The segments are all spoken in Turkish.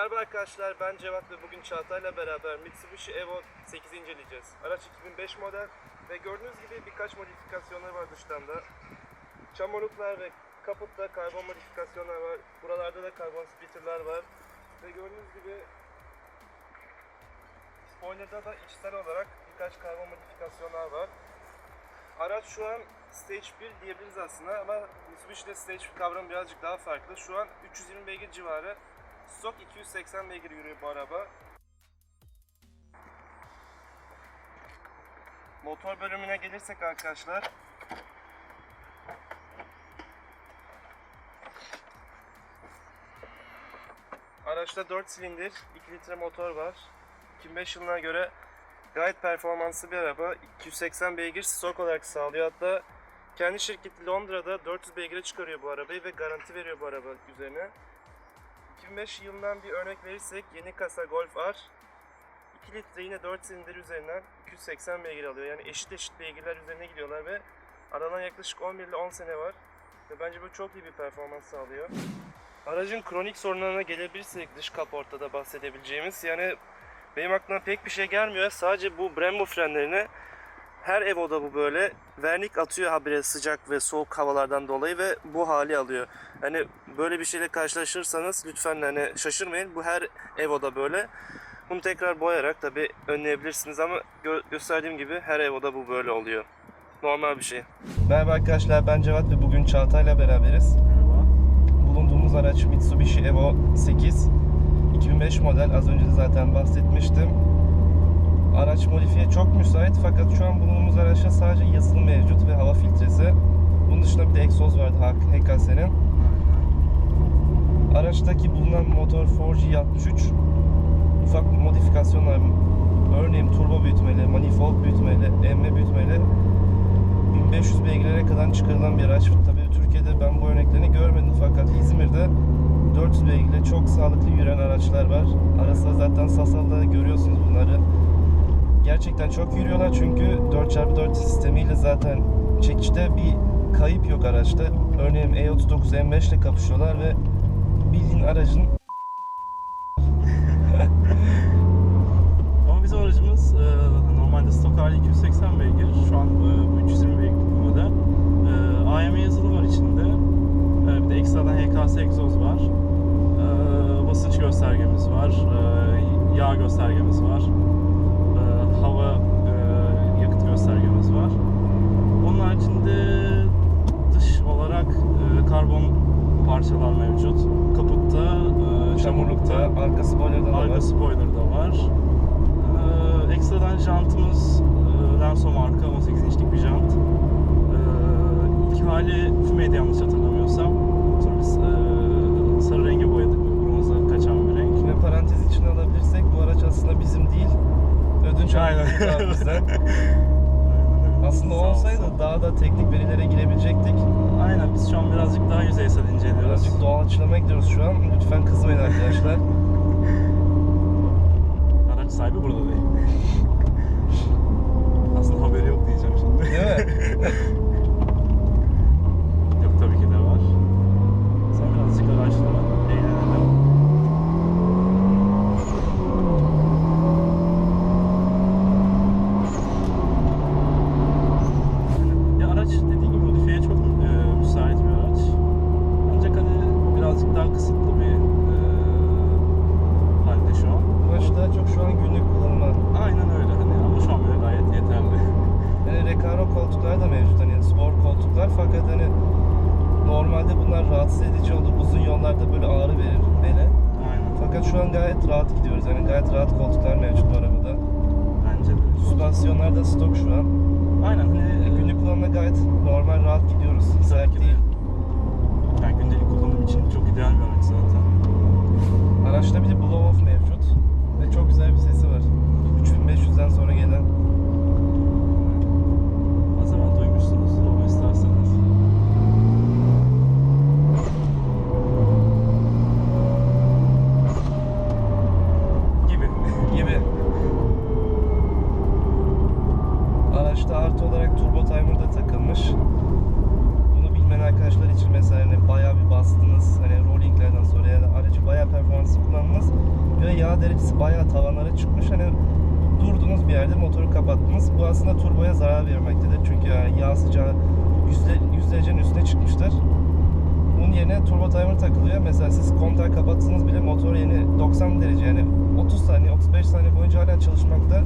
Merhaba arkadaşlar ben Cevat ve bugün Çağatay'la beraber Mitsubishi Evo 8 inceleyeceğiz. Araç 2005 model ve gördüğünüz gibi birkaç modifikasyonlar var dıştan da. Çamurluklar ve kaputta karbon modifikasyonlar var. Buralarda da karbon splitterlar var. Ve gördüğünüz gibi spoiler'da da içsel olarak birkaç karbon modifikasyonlar var. Araç şu an Stage 1 diyebiliriz aslında ama Mitsubishi'de Stage kavramı birazcık daha farklı. Şu an 320 beygir civarı Stok 280 beygir yürüyor bu araba. Motor bölümüne gelirsek arkadaşlar. Araçta 4 silindir, 2 litre motor var. 2005 yılına göre gayet performanslı bir araba. 280 beygir stok olarak sağlıyor. Hatta kendi şirketi Londra'da 400 beygire çıkarıyor bu arabayı ve garanti veriyor bu araba üzerine. 2005 yılından bir örnek verirsek yeni kasa Golf R 2 litre yine 4 silindir üzerinden 280 beygir alıyor. Yani eşit eşit beygirler üzerine gidiyorlar ve aradan yaklaşık 11 ile 10 sene var. Ve bence bu çok iyi bir performans sağlıyor. Aracın kronik sorunlarına gelebilirsek dış kaportada bahsedebileceğimiz yani benim aklıma pek bir şey gelmiyor. Sadece bu Brembo frenlerine her Evo'da bu böyle. Vernik atıyor habire sıcak ve soğuk havalardan dolayı ve bu hali alıyor. Hani böyle bir şeyle karşılaşırsanız lütfen hani şaşırmayın. Bu her Evo'da böyle. Bunu tekrar boyayarak tabi önleyebilirsiniz ama gö- gösterdiğim gibi her Evo'da bu böyle oluyor. Normal bir şey. Merhaba arkadaşlar ben Cevat ve bugün Çağatay'la beraberiz. Merhaba. Bulunduğumuz araç Mitsubishi Evo 8. 2005 model az önce de zaten bahsetmiştim. Araç modifiye çok müsait fakat şu an bulunduğumuz araçta sadece yazılım mevcut ve hava filtresi. Bunun dışında bir de egzoz vardı HKS'nin. Araçtaki bulunan motor 4G63 ufak modifikasyonlar örneğin turbo büyütmeli, manifold büyütmeli, emme büyütmeli 1500 beygirlere kadar çıkarılan bir araç. Tabii Türkiye'de ben bu örneklerini görmedim fakat İzmir'de 400 beygirle çok sağlıklı yürüyen araçlar var. Arasında zaten Sasal'da görüyorsunuz bunları. Gerçekten çok yürüyorlar çünkü 4x4 sistemiyle zaten çekişte bir kayıp yok araçta. Örneğin E39 M5 ile kapışıyorlar ve bildiğin aracın Ama bizim aracımız e, normalde stok hali 280 beygir. Şu an e, bu 320 beygir bir model. E, AME yazılım var içinde. E, bir de ekstradan HKS egzoz var. E, basınç göstergemiz var. E, yağ göstergemiz var. E, hava e, yakıt göstergemiz var. Onun haricinde dış olarak e, karbon parçalar mevcut. Kaputta, e, çamurlukta, arka spoiler'da da var. Arka spoiler da var. Ee, ekstradan jantımız e, Renso marka 18 inçlik bir jant. Ee, ilk hali fümeydi yanlış hatırlamıyorsam. Sonra biz e, sarı renge boyadık. Bronza kaçan bir renk. Ve parantez içine alabilirsek bu araç aslında bizim değil. Bizden. Aslında olsaydı daha da teknik verilere girebilecektik. Aynen biz şu an birazcık daha yüzeysel inceliyoruz. Birazcık doğaçlama gidiyoruz şu an. Lütfen kızmayın arkadaşlar. Araç sahibi burada değil. Aslında haberi yok diyeceğim şimdi. Değil mi? Yok tabii ki de var. Sen birazcık araçla eğlenelim. Ya araç dediğim gibi modifiye çok e, müsait bir araç. Ancak hani daha kısıtlı bir e, halde şu an. Araç daha çok şu an günlük kullanıma. Aynen öyle hani ama şu an bile gayet yeterli. Yani Recaro koltuklar da mevcut. Hani spor koltuklar fakat hani normalde bunlar rahatsız edici olur. Uzun yollarda böyle ağrı verir bele. Aynen. Fakat şu an gayet rahat gidiyoruz. Yani gayet rahat koltuklar mevcut bu arabada. Bence de. Süspansiyonlar da stok şu an. Aynen hani Yani günlük kullanımda gayet normal rahat gidiyoruz. Sert değil. Yani gündelik kullanım için çok ideal bir araç zaten. Araçta bir de blow off mevcut. Ve çok güzel bir sesi var. 3500'den sonra gelen. O zaman duymuşsunuz onu isterseniz. Gibi. gibi. Araçta artı olarak turbo timer da takılmış. Bunu bilmeyen bilmeyen arkadaşlar için mesela hani bayağı bir bastınız hani rollinglerden sonra ya da aracı bayağı performanslı kullandınız yağ derecesi bayağı tavanlara çıkmış hani durdunuz bir yerde motoru kapattınız. Bu aslında turboya zarar vermektedir. Çünkü yani yağ sıcağı yüzde, yüz üstüne çıkmıştır. Bunun yerine turbo timer takılıyor. Mesela siz kontağı kapatsanız bile motor yeni 90 derece yani 30 saniye 35 saniye boyunca hala çalışmakta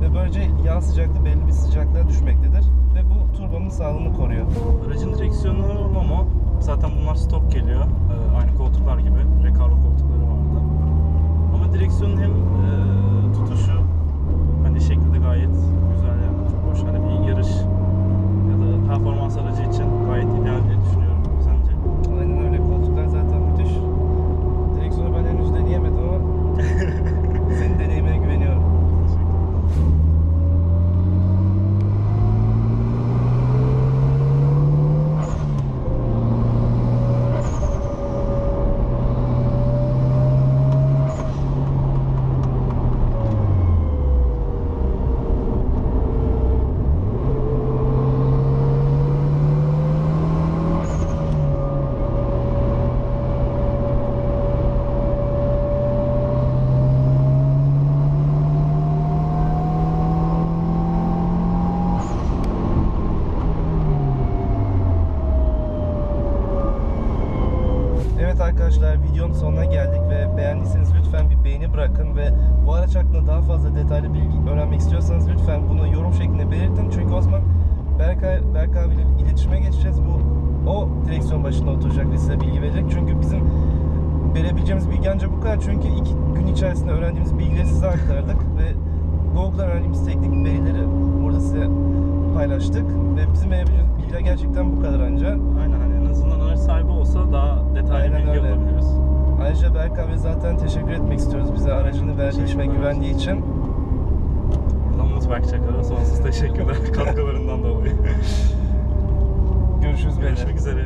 ve böylece yağ sıcaklığı belli bir sıcaklığa düşmektedir ve bu turbonun sağlığını koruyor. Aracın direksiyonu Lomo. Zaten bunlar stok geliyor. Ee, aynı koltuklar gibi. Recaro koltukları vardı. Ama direksiyonun hem e, tutuşu hani şekli de gayet güzel yani. Çok hoş. Hani bir yarış ya da performans aracı için gayet ideal diye düşünüyorum. Sence? Aynen öyle koltuklar zaten müthiş. Direksiyonu ben henüz deneyemedim ama senin deneyimine güveniyorum. Evet arkadaşlar videonun sonuna geldik ve beğendiyseniz lütfen bir beğeni bırakın ve bu araç hakkında daha fazla detaylı bilgi öğrenmek istiyorsanız lütfen bunu yorum şeklinde belirtin. Çünkü o zaman Berkay, Berkay abiyle iletişime geçeceğiz. Bu o direksiyon başında oturacak ve size bilgi verecek. Çünkü bizim verebileceğimiz bilgi ancak bu kadar. Çünkü iki gün içerisinde öğrendiğimiz bilgileri size aktardık ve Google'dan öğrendiğimiz teknik verileri burada size paylaştık ve bizim verebileceğimiz bilgiler gerçekten bu kadar ancak. Aynen hani en azından araç sahibi olsa daha detaylı Aynen bilgi öyle. alabiliriz. Ayrıca Berk abi zaten teşekkür etmek istiyoruz bize aracını verdiği için ve güvendiği için. Buradan Umut Berkçak'a sonsuz teşekkürler katkılarından dolayı. Görüşürüz. Görüşmek üzere.